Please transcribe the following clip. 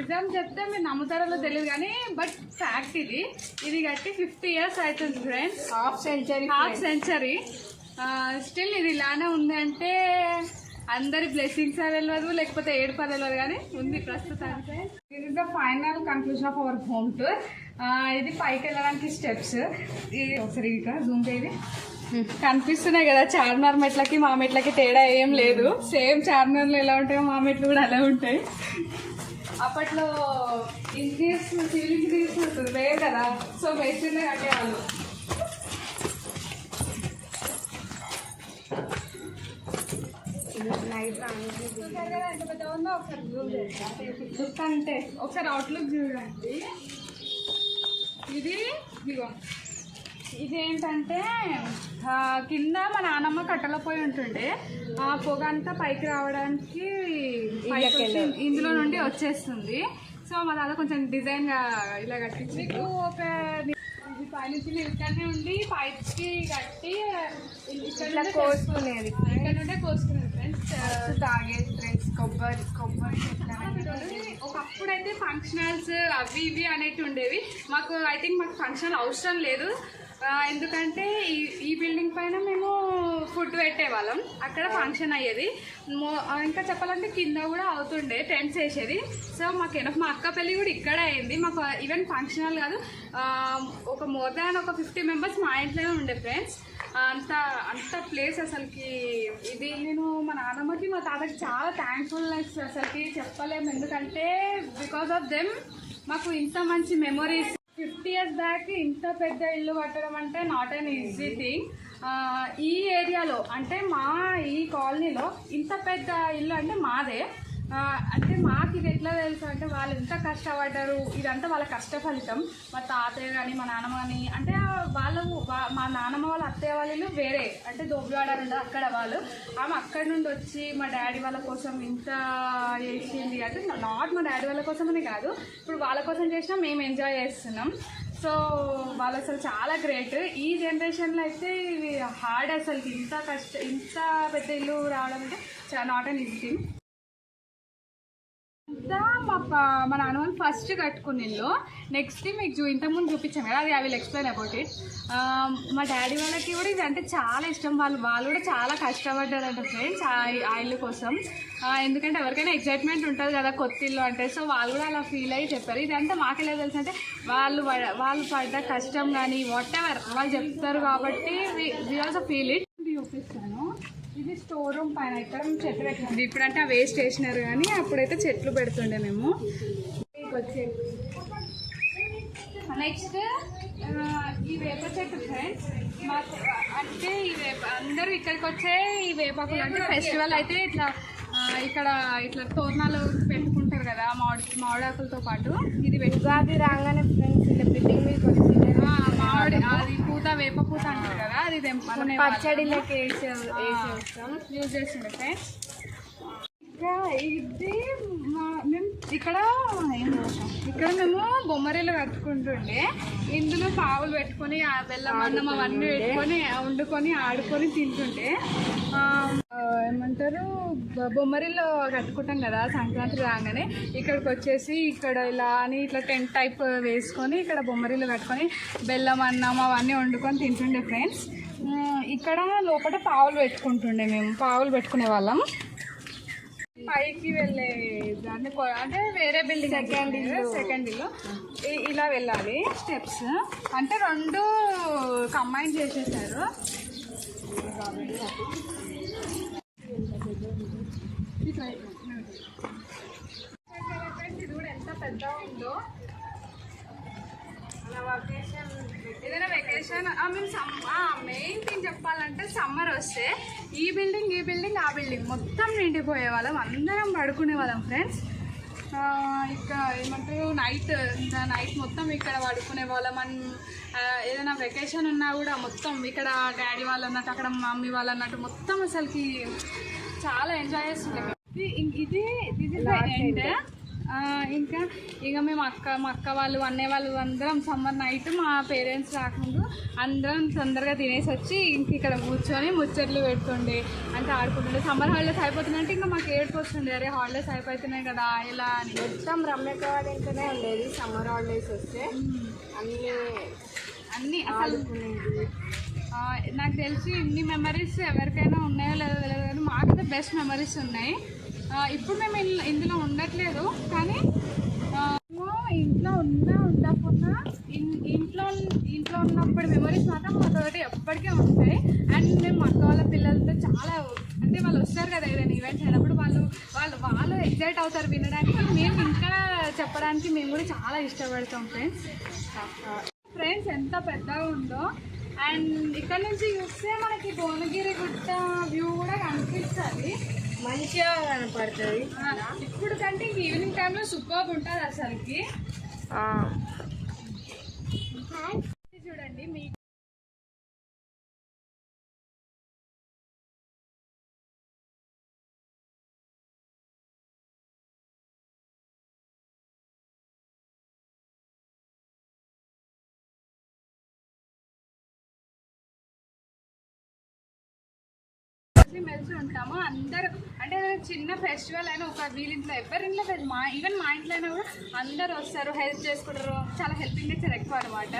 నిజం చెప్తే మీరు నమ్ముతారో తెలియదు కానీ బట్ ఫ్యాక్ట్ ఇది. ఇది కట్టి ఫిఫ్టీ ఇయర్స్ అవుతుంది friends half century half century still ఇది ఇలానే ఉంది అంటే అందరి బ్లెస్సింగ్స్ తెలియదు లేకపోతే ఏడుపు తెలియదు కానీ ఉంది ప్రస్తుతానికి. Is the final conclusion of our home tour ఇది పైకి వెళ్ళడానికి స్టెప్స్ ఇది ఒకసారి ఇక్కడ జూమ్ చేయి. కనిపిస్తున్నాయి కదా చార్మినార్ మెట్లకి మా మెట్లకి తేడా ఏం లేదు. సేమ్ చార్మినార్లో ఎలా ఉంటాయో మా మెట్లు కూడా అలా ఉంటాయి. అప్పట్లో ఇంజనీర్స్ సివిల్ ఇంజనీర్స్ లేవు కదా. సో మెషిన్నే కట్టేవాళ్ళు. చూసారు లుక్ అంటే ఒకసారి అవుట్లుక్ చూడండి. ఇది ఇదిగో. ఇదేంటంటే కింద మా నాన్నమ్మ కట్టెల పోయి ఉంటుండే. ఆ పొగ అంతా పైకి రావడానికి ఇందులో నుండి వచ్చేస్తుంది. సో మా దాదా కొంచెం డిజైన్గా ఇలా కట్టించి ఒక ఇది పైనుంచి ఇక్కడనే ఉండి పైకి కట్టి ఇక్కడ కోసుకునేది. ఇక్కడ నుండే కోసుకునేది ఫ్రెండ్స్. తాగేది ఫ్రెండ్స్ కొబ్బరి కొబ్బరి ఒకప్పుడైతే ఫంక్షనల్స్ అవి ఇవి అనేవి ఉండేవి. మాకు ఐ థింక్ మాకు ఫంక్షన్ అవసరం లేదు. ఎందుకంటే ఈ ఈ బిల్డింగ్ పైన మేము ఫుడ్ పెట్టేవాళ్ళం అక్కడ ఫంక్షన్ అయ్యేది. మో- ఇంకా చెప్పాలంటే కింద కూడా అవుతుండే టెంట్స్ వేసేది. సో మాకు ఎనఫ్ మా అక్క పెళ్ళి కూడా ఇక్కడే అయింది. మాకు ఈవెన్ ఫంక్షనల్ కాదు ఒక మోర్ దాన్ ఒక ఫిఫ్టీ మెంబర్స్ మా ఇంట్లోనే ఉండే ఫ్రెండ్స్. అంత అంత ప్లేస్ అసలుకి ఇది నేను మా నాన్నమ్మకి మా తాతకి చాలా థ్యాంక్ఫుల్నెస్ అసలుకి చెప్పలేము. ఎందుకంటే బికాస్ ఆఫ్ దెమ్ మాకు ఇంత మంచి మెమొరీస్ ఫిఫ్టీ ఇయర్స్ బ్యాక్ ఇంత పెద్ద ఇల్లు కట్టడం అంటే నాట్ అన్ ఈజీ థింగ్ ఈ ఏరియాలో అంటే మా ఈ కాలనీలో ఇంత పెద్ద ఇల్లు అంటే మాదే. అంటే మాకు ఇది ఎట్లా తెలుసు అంటే వాళ్ళు ఎంత కష్టపడ్డారు ఇదంతా వాళ్ళ కష్ట ఫలితం మా తాతయ్య కానీ మా నాన్నమ్మ కానీ అంటే వాళ్ళ వాళ్ళు మా నాన్నమ్మ వాళ్ళ అత్తయ్య వాళ్ళ ఇల్లు వేరే. అంటే దొబ్బివాడ నుండి అక్కడ వాళ్ళు. ఆమె అక్కడ నుండి వచ్చి మా డాడీ వాళ్ళ కోసం ఇంత చేసింది. అంటే నాట్ మా డాడీ వాళ్ళ కోసమని కాదు. ఇప్పుడు వాళ్ళ కోసం చేసినా మేము ఎంజాయ్ చేస్తున్నాం. సో వాళ్ళు అసలు చాలా గ్రేట్. ఈ జనరేషన్లో అయితే ఇవి హార్డ్ అసలు ఇంత కష్ట ఇంత పెద్ద ఇల్లు రావడం అంటే నాట్ అన్ ఈజీ థింగ్ మా మా నాన్న వాళ్ళు ఫస్ట్ కట్టుకున్న ఇల్లు నెక్స్ట్ మీకు చూ ఇంతకుముందు చూపించాం కదా అది I will explain about it మా డాడీ వాళ్ళకి కూడా ఇది అంటే చాలా ఇష్టం. వాళ్ళు వాళ్ళు కూడా చాలా కష్టపడ్డారంట ఫ్రెండ్స్ ఆ ఇల్లు కోసం. ఎందుకంటే ఎవరికైనా ఎగ్జైట్మెంట్ ఉంటుంది కదా కొత్త ఇల్లు అంటే. సో వాళ్ళు కూడా అలా ఫీల్ అయ్యి చెప్పారు. ఇదంతా మాకెలా తెలుసు అంటే వాళ్ళు వాళ్ళు పడ్డ కష్టం కానీ వాట్ ఎవర్ వాళ్ళు చెప్తారు కాబట్టి వి ఆల్సో ఫీల్ ఇట్ చూపిస్తాను ఇది స్టోర్ రూమ్ పైన ఇక్కడ మేము చెట్లు పెట్టినాం ఇప్పుడంటే ఆ వేస్ట్ వేసినారు కానీ అప్పుడైతే చెట్లు పెడుతుండే మేము. నెక్స్ట్ ఈ వేప చెట్టు ఫ్రెండ్స్ మాకు అంటే ఈ వేప అందరూ ఇక్కడికి వచ్చే ఈ వేపాకులు అంటే ఫెస్టివల్ అయితే ఇట్లా ఇక్కడ ఇట్లా తోరణాలు పెట్టుకుంటారు కదా మామిడి మామిడాకులతో పాటు ఇది పెట్టు ఉగాది రాగానే ఫ్రెండ్స్ ఇట్లా బిల్డింగ్ మీకు వచ్చి అది పూత వేప పూత అంటారు కదా అది తెంపుకునే పచ్చడిలోకి వేసి వేసి యూజ్ చేస్తుండే ఫ్రెండ్స్. ఇంకా ఇది మా- ఇక్కడ? ఇక్కడ మేము బొమ్మరీలు కట్టుకుంటుండే. ఇందులో పావులు పెట్టుకొని బెల్లం అన్నం అవన్నీ పెట్టుకొని వండుకొని ఆడుకొని తింటుంటే ఏమంటారు? బొమ్మరీలో కట్టుకుంటాం కదా సంక్రాంతి రాగానే. ఇక్కడికి వచ్చేసి ఇక్కడ ఇలా అని ఇట్లా టెంట్ టైప్ వేసుకొని ఇక్కడ బొమ్మరీలు కట్టుకొని బెల్లం అన్నం అవన్నీ వండుకొని తింటుండే ఫ్రెండ్స్. ఇక్కడ లోపల పావులు పెట్టుకుంటుండే మేము. పావులు పెట్టుకునే వాళ్ళం. పైకి వెళ్ళే దాన్ని అంటే వేరే బిల్డింగ్ సెకండ్ ఇల్లు. సెకండ్ ఇల్లు. ఇలా వెళ్ళాలి. స్టెప్స్ అంటే రెండు కంబైన్ చేసేసారు. ఇది కూడా ఎంత పెద్ద ఉందో. ఏదైనా వెకేషన్ మేము సమ్ మెయిన్ థింగ్ చెప్పాలంటే సమ్మర్ వస్తే ఈ బిల్డింగ్ ఈ బిల్డింగ్ ఆ బిల్డింగ్ మొత్తం నిండిపోయే వాళ్ళం. అందరం పడుకునే వాళ్ళం ఫ్రెండ్స్ ఇక్కడ ఏమంటారు నైట్ నైట్ మొత్తం ఇక్కడ పడుకునే వాళ్ళం. ఏదైనా వెకేషన్ ఉన్నా కూడా మొత్తం ఇక్కడ డాడీ వాళ్ళు అన్నట్టు అక్కడ మమ్మీ వాళ్ళు అన్నట్టు మొత్తం అసలుకి చాలా ఎంజాయ్ చేస్తుండే. ఇది ఇది దిస్ ఇస్ ద ఎండ్ ఇంకా ఇక మేము అక్క మా అక్క వాళ్ళు అన్నయ్య వాళ్ళు అందరం సమ్మర్ నైట్ మా పేరెంట్స్ రాకముందు అందరం తొందరగా తినేసి వచ్చి ఇంక ఇక్కడ కూర్చొని ముచ్చట్లు పెడుతుండే. అంటే ఆడుకుంటుండే. సమ్మర్ హాలిడేస్ అయిపోతుందంటే ఇంకా మాకు ఏడుపు వస్తుండే అరే హాలిడేస్ అయిపోతున్నాయి కదా ఇలా అని. మొత్తం రమ్యక వాళ్ళ ఇంట్లోనే ఉండేది సమ్మర్ హాలిడేస్ వస్తే. అన్ని అన్నీ అసలు నాకు తెలిసి ఇన్ని మెమరీస్ ఎవరికైనా ఉన్నాయో లేదో తెలియదు కానీ మాకైతే బెస్ట్ మెమరీస్ ఉన్నాయి. ఇప్పుడు మేము ఇన్- ఇందులో ఉండట్లేదు కానీ మేము ఇంట్లో ఉన్నా ఉండకున్నా ఇన్- ఇంట్లో ఇంట్లో ఉన్నప్పుడు మెమరీస్ మాత్రం మాతోటి ఎప్పటికీ ఉంటాయి. అండ్ మేము అక్క వాళ్ళ పిల్లలతో చాలా అంటే వాళ్ళు వస్తారు కదా ఏదైనా ఈవెంట్స్ అయినప్పుడు వాళ్ళు వాళ్ళు వాళ్ళు ఎగ్జైట్ అవుతారు వినడానికి. మేము ఇంకా చెప్పడానికి మేము కూడా చాలా ఇష్టపడతాం ఫ్రెండ్స్ ఫ్రెండ్స్ ఎంత పెద్దగా ఉందో. అండ్ ఇక్కడ నుంచి చూస్తే మనకి భువనగిరి గుట్ట వ్యూ కూడా కనిపిస్తుంది. మంచిగా కనపడుతుంది. ఇప్పుడు కంటే ఈవినింగ్ టైంలో సూపర్ ఉంటుంది అసలుకి. చూడండి మీ కలిసి మెలిసి ఉంటాము. అందరూ అంటే చిన్న ఫెస్టివల్ అయినా ఒక వీళ్ళింట్లో ఎవరి ఇంట్లో లేదు. మా ఈవెన్ మా ఇంట్లో అయినా కూడా అందరూ వస్తారు హెల్ప్ చేసుకుంటారు. చాలా హెల్పింగ్ నేచర్ ఎక్కువ అనమాట